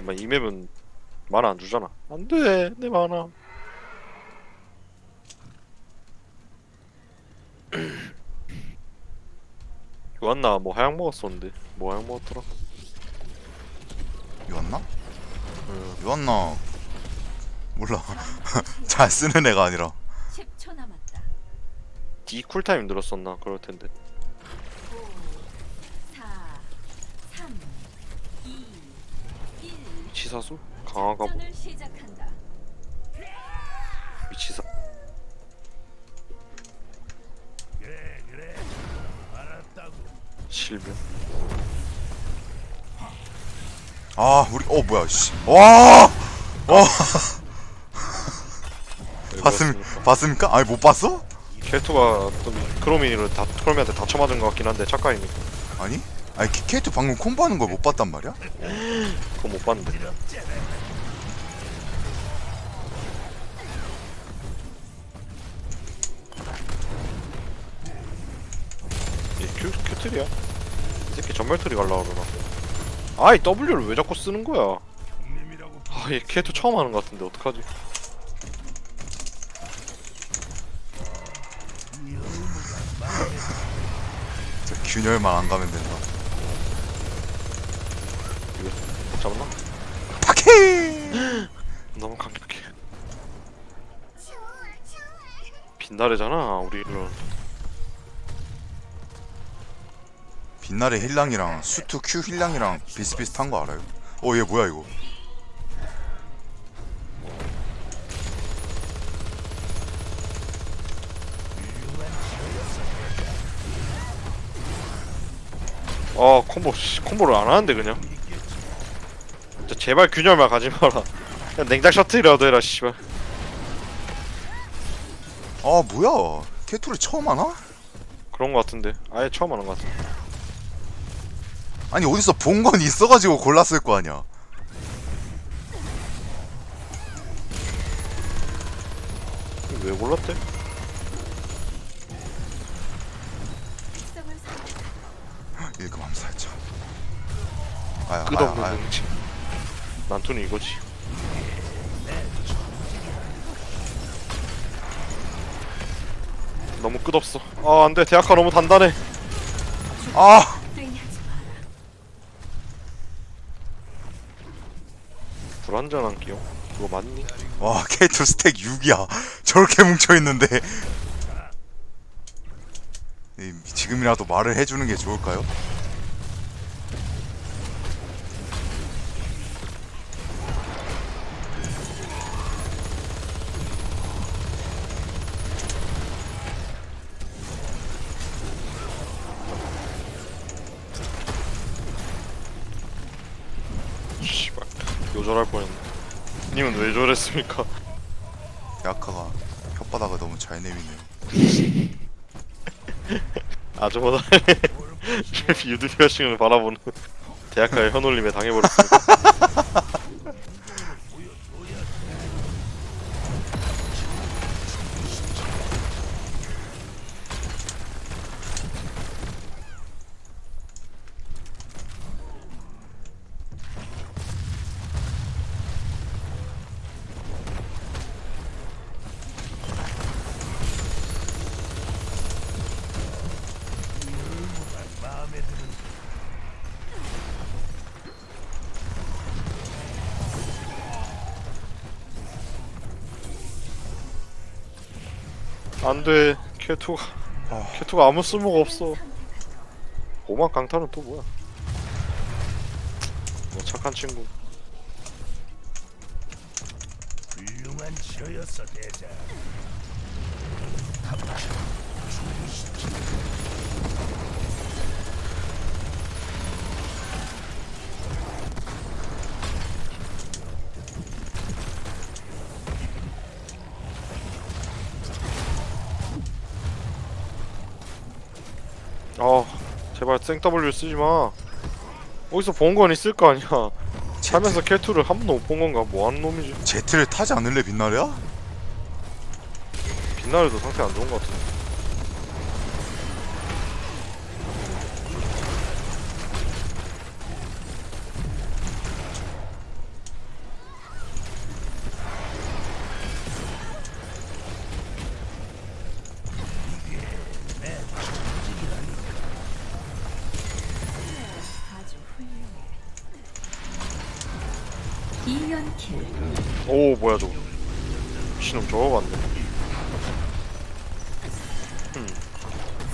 잠깐만 이 맵은 만화 안 주잖아. 안 돼 내 만화. 요한나 뭐 하약 먹었었는데? 뭐 하약 먹었더라? 유한나? 응. 유한나 몰라. 잘 쓰는 애가 아니라. 10초 남았다. D 쿨타임 늘었었나? 그럴 텐데 위치사수 강화가 뭐. 위치사. 실명? 아 우리 어 뭐야 씨와! 와! 봤음 봤습니까? 아니 못 봤어? 캐투가 또 크로미를 다 크로미한테 다쳐 맞은 것 같긴 한데 착각이니까 아니? 아니 K- K2 방금 콤보 하는 걸 못 봤단 말이야? 그거 못 봤는데. 이 큐, 큐틀이야? 이 새끼 전멸틀이 갈라 그러나? 아이 W를 왜 자꾸 쓰는 거야? 아이 캐투 처음 하는 것 같은데 어떡하지? 저 균열만 안 가면 된다 잡았나? 파케 너무 강력해. 빛나래잖아 우리 이런. 빛날의 힐량이랑 수트 Q 힐량이랑 비슷비슷한 거 알아요? 어 얘 뭐야 이거? 아 콤보 씨, 콤보를 안 하는데 그냥 진짜 제발 균열만 가지 마라. 그냥 냉장 셔틀이라도 해라 씨발. 아 뭐야? K2를 처음 하나? 그런 거 같은데. 아예 처음 하는 거 같은데. 아니 어디서 본 건 있어가지고 골랐을 거 아니야. 왜사 일금 암살자. 아야 끝없는 아야 아야. 능지 난투는 이거지. 너무 끝없어. 아 안 돼. 대학가 너무 단단해. 아. 불안전한 기용 그거 맞니? 와 K2 스택 6이야. 저렇게 뭉쳐있는데. 이, 지금이라도 말을 해주는 게 좋을까요? 님은 왜 저랬습니까? 야카가 혓바닥을 너무 잘 내미네요 아주보다 유드피어싱을 바라보는 대학가의 현올림에 당해버렸습니다 안돼. 캐투가 아. 캐투가 아무 쓸모가 없어. 오만 강타는 또 뭐야? 뭐 착한 친구. 훌륭한 치어였어 대장 아 제발 생W 쓰지마. 어디서 본 건 있을 거 아니야. 살면서 캐투를 한 번도 못 본 건가? 뭐하는 놈이지? 제트를 타지 않을래 빛나래야? 빛나래도 상태 안 좋은 것 같은데 오 뭐야 저거. 신놈 저거 같네.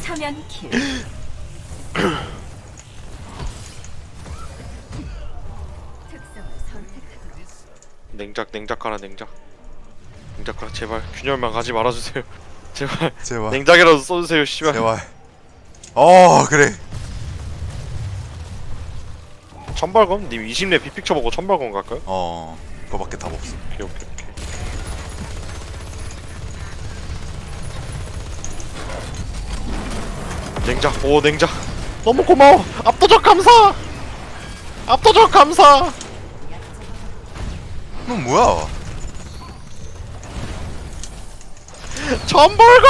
사면킬 특성을 선택하도록. 냉작 냉작하라 냉작. 냉작하라 제발. 균열만 가지 말아주세요. 제발. 제발. 냉작이라도 써주세요 씨발. 제발. 어 그래 천발검? 님 20렙 빅픽처 보고 천발검 갈까요? 어 그거밖에 답 없어 오케이 오케이 오케이. 냉작 오 냉작 너무 고마워. 압도적 감사! 압도적 감사! 넌 뭐야? 천벌검!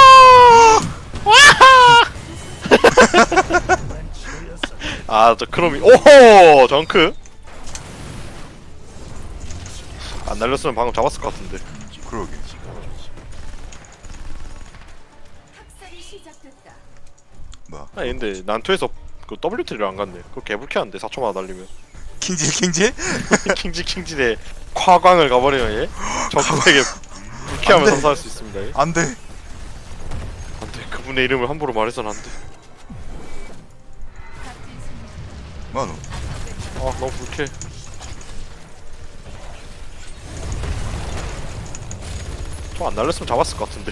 와! 아 저 크롬이 오호! 정크! 안 날렸으면 방금 잡았을 것 같은데. 그러게. 학살이 시작됐다. 뭐야 아니 근데 난투에서 그 WT를 안 갔네. 그거 개불쾌한데 4초마다 날리면. 킹질 킹질? 킹지 킹지대 과광을 가버리면 얘. 적군에게 불쾌함을 안 돼. 선사할 수 있습니다 얘. 안 돼. 안 돼. 그분의 이름을 함부로 말해서는 안 돼 뭐야 너. 아 너무 불쾌 저안 날렸으면 잡았을 것 같은데.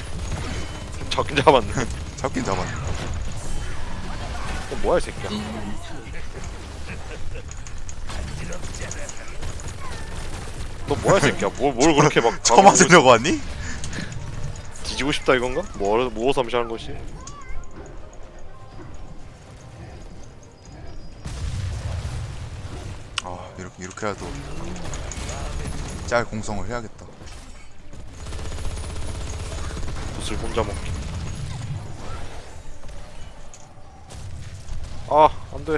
잡긴 잡았네 잡긴 잡았네. 어 뭐야 이 새끼야. 너 뭐야 이 새끼야? 뭘, 뭘 그렇게 막쳐 맞으려고 왔니? 뒤지고 싶다 이건가? 뭐뭐 삼시하는 것이? 이렇게라도 짤 공성을 해야겠다. 붓을 혼자 먹기. 아 안 돼.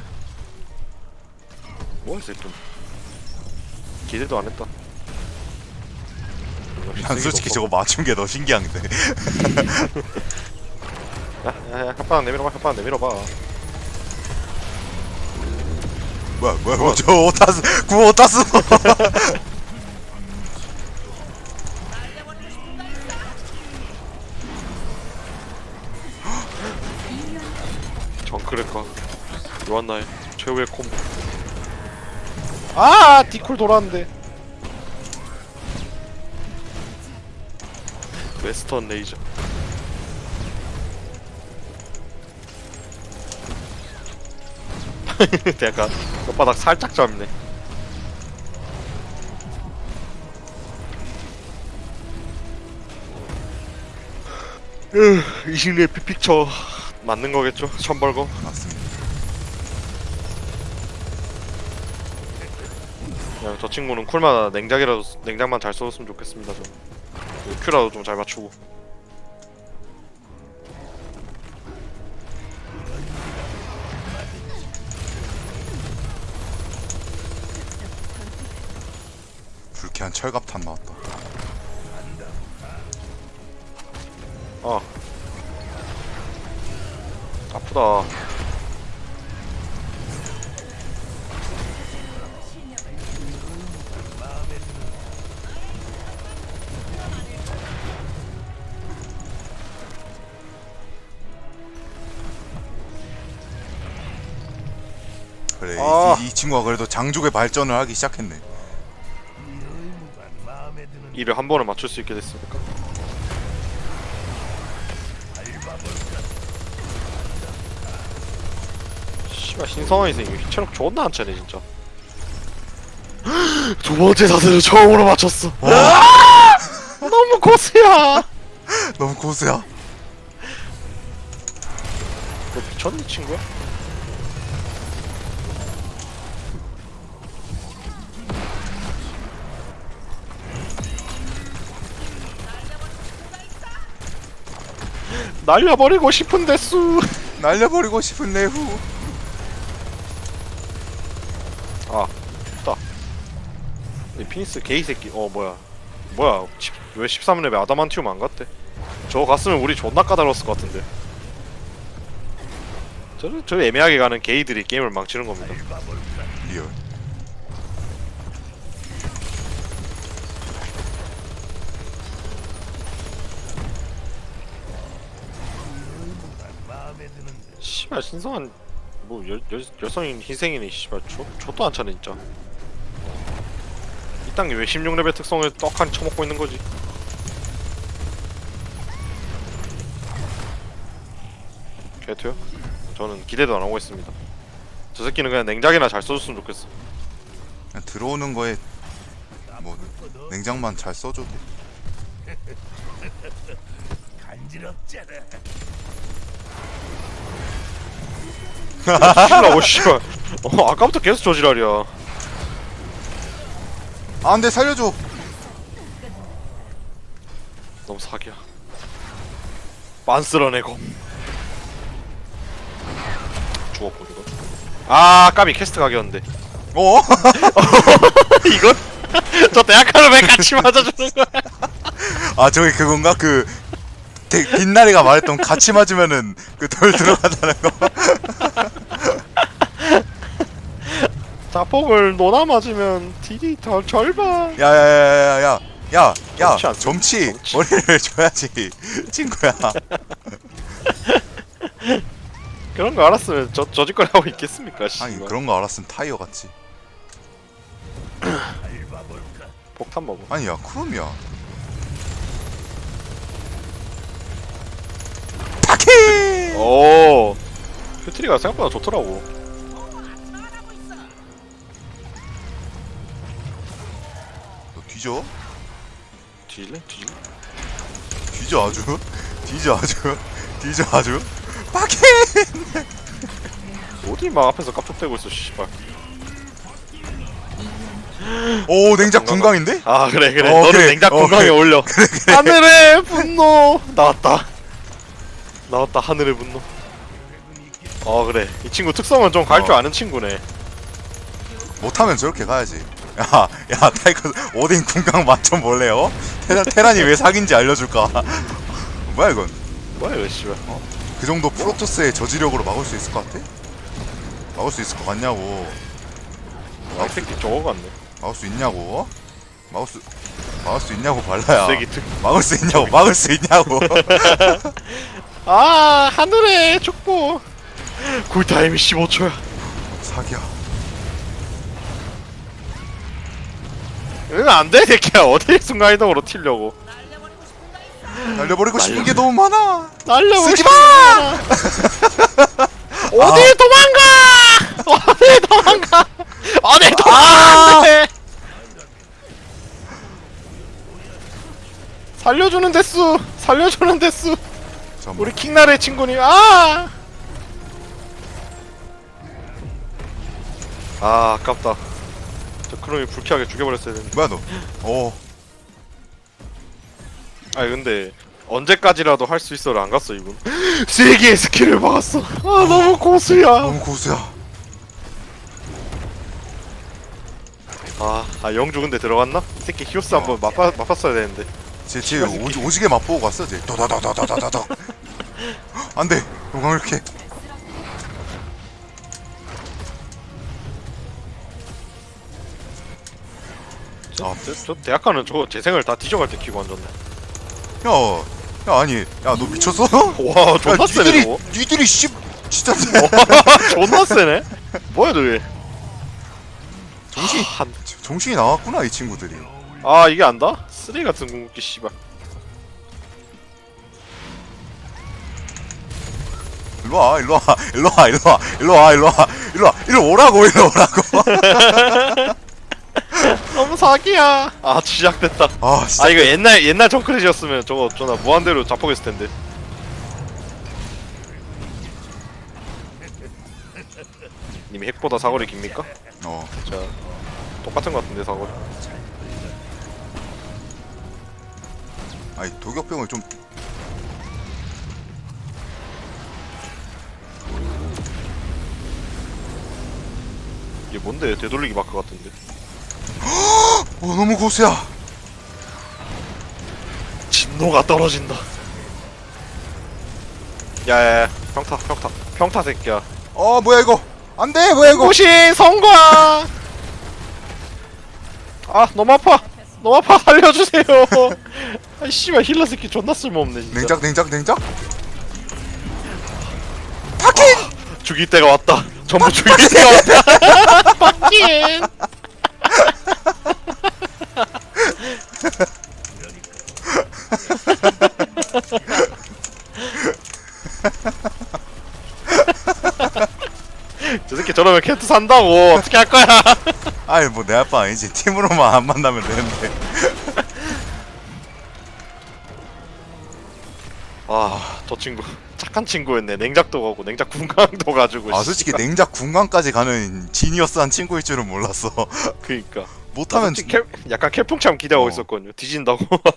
뭐야 이 새끼 기대도 안 했다. 난 솔직히 저거 맞춘 게 더 신기한데. 야 야 야 혓바닥 내밀어봐 혓바닥 내밀어봐 뭐야 뭐야 뭐야. 저 오타스 구호 오타스 정크레카 요한나의 최후의 콤보. 아 디콜 돌았는데. 웨스턴 레이저 약간 혓바닥 살짝 잡네. 으, 20렙 픽픽처 맞는 거겠죠? 천벌검 맞습니다. 그냥 저 친구는 쿨마다 냉작이라도 쓰- 냉장만 잘 써줬으면 좋겠습니다 그 큐라도 좀 잘 맞추고 불쾌한 철갑탄 나왔다. 아 아프다. 그래 이- 아. 이, 이 친구가 그래도 장족의 발전을 하기 시작했네 이를 한 번에 맞출 수 있게 됐으니까? 씨발 신성한이 생겨 체력 존나 안 차네 진짜. 두 번째 자세를 처음으로 맞췄어. 너무 고수야. 너무 고수야? 너 미쳤니 친구야? 날려버리고 싶은데 수 날려버리고 싶은 내후 아, 있다. 이 피니스 게이 새끼. 어, 뭐야. 뭐야. 십- 왜 13렙에 아다만티움 안 갔대? 저거 갔으면 우리 존나 까다로웠을 것 같은데. 저, 저 애매하게 가는 게이들이 게임을 망치는 겁니다. 리얼 마음에 드는데 씨발 신성한 뭐 여, 여, 여성인 희생이네 씨발. 저, 저도 안 차네 진짜. 이 땅에 왜 16레벨 특성을 떡하니 쳐먹고 있는 거지? 개투요? 저는 기대도 안 하고 있습니다. 저 새끼는 그냥 냉작이나 잘 써줬으면 좋겠어. 그냥 들어오는 거에 뭐 냉장만 잘 써줘도. 간지럽잖아. 실라고 씨발. 어 아까부터 계속 저지랄이야. 아 안돼 살려줘. 너무 사기야. 만스러내고 죽었고 이거. 아 까비 캐스트 각이었는데. 어? 이건? 저 대학가를 왜 같이 맞아주는 거야? 아 저기 그건가? 그 대, 빛나리가 말했던 같이 맞으면은 그덜 들어간다는 거. 자폭을 노나 맞으면 딜이 더 절반. 야야야야야야 야, 야, 점치 안 써. 점치. 점치. 머리를 줘야지 친구야. 그런 거 알았으면 저, 저 짓거리 하고 있겠습니까 아니 씨발 그런 거 알았으면 타이어 같지? 폭탄 먹어. 아니 야 크롬이야 파키 오. 퓨트리가 생각보다 좋더라고. 너 뒤져? 뒤질래? 뒤질래? 뒤져 아주? 뒤져 아주? 뒤져 아주? 파키 어디 막 앞에서 깝족대고 있어 씨발. 오 냉작 군강인데? 아 그래 그래. 어, 너는 그래. 냉작 어, 건강에 그래. 올려. 하늘의 분노! 나왔다 나왔다 하늘의 분노 어 그래 이 친구 특성은 좀 갈줄 어. 아는 친구네 못하면 저렇게 가야지 야, 야, 타이거 오딘 군강 맛좀 볼래요? 테라, 테란이 왜 사기인지 알려줄까? 뭐야 이건? 뭐야 이거 씨발 그 정도 프로토스의 저지력으로 막을 수 있을 것 같아? 막을 수 있을 것 같냐고? 아, 이 새끼 저거 같네 막을 수 있냐고? 막을 수 막을 수 있냐고 발라야. 쓰레기 특 막을 수 있냐고? 막을 수 있냐고? 아 하늘의 축복 쿨타임이 15초야. 사기야. 응 안돼 새끼야. 어디 순간이동으로 튀려고. 날려버리고 싶은 게 너무 많아. 날려보고 쓰지 싶어 마! 어디 도망가! 어디 도망가! 어디 도망가 아! 안돼 살려주는 데수! 살려주는 데수 잠깐만. 우리 킹나르의 친구니 아! 아 아깝다 저 크롬이 불쾌하게 죽여버렸어야 되는데 뭐야 너? 어. 아니 근데 언제까지라도 할 수 있어를 안 갔어 이분 세 개의 스킬을 박았어 아 너무 고수야 너무 고수야. 아, 아 영주 근데 들어갔나? 이 새끼 히오스 한번 맛봐, 맛봤어야 되는데 쟤, 쟤 오지, 오지게 맛보고 갔어, 쟤. 도다다다다다다다. 안 돼. 용광 이렇게. 저, 저, 저 대학가는 저거 재생을 다 뒤져갈 때 키고 앉았네 야, 야, 아니, 야, 너 미쳤어? 와 존나 야, 세네 니들이, 저거 니들이 씨, 진짜 존나 세네 뭐야 저게 정신, 한... 정신이 나왔구나 이 친구들이. 아 이게 안다? 쓰레기 같은 궁극기 씨발 일로 와, 일로 와, 일로 와, 일로 와, 일로 와, 일로 와, 일로 와, 일로 오라고, 일로 오라고. 너무 사기야 아 시작됐다 아, 진짜. 아 이거 옛날 옛날 정크렛이었으면 저거 저나 무한대로 자폭했을 텐데 님이 핵보다 사거리 깁니까? 어, 자 똑같은 것 같은데 사거리 아니 도격병을 좀. 이게 뭔데 되돌리기 마크 같은데 어, 너무 고수야. 진노가 떨어진다 야야야 평타 평타 평타 새끼야 어, 뭐야 이거? 안 돼, 뭐야 이거? 고신 성과 아 너무 아파 너무 아파 살려주세요 아 씨발 힐러 새끼 존나 쓸모없네 진짜 냉작, 냉작, 냉작? 파킹! 죽일 때가 왔다. 전부 죽일 때가 왔다. 저 새끼 저러면 캔트 산다고 어떻게 할 거야? 아이 뭐내 아빠 아니지 팀으로만 안 만나면 되는데 친구 착한 친구였네. 냉작도 가고 냉작 군강도 가지고. 아 씨. 솔직히 냉작 군강까지 가는 지니어스한 친구일 줄은 몰랐어 그니까. 못하면 솔직히 캘, 약간 캘풍참 기대하고 어. 있었거든요. 뒤진다고.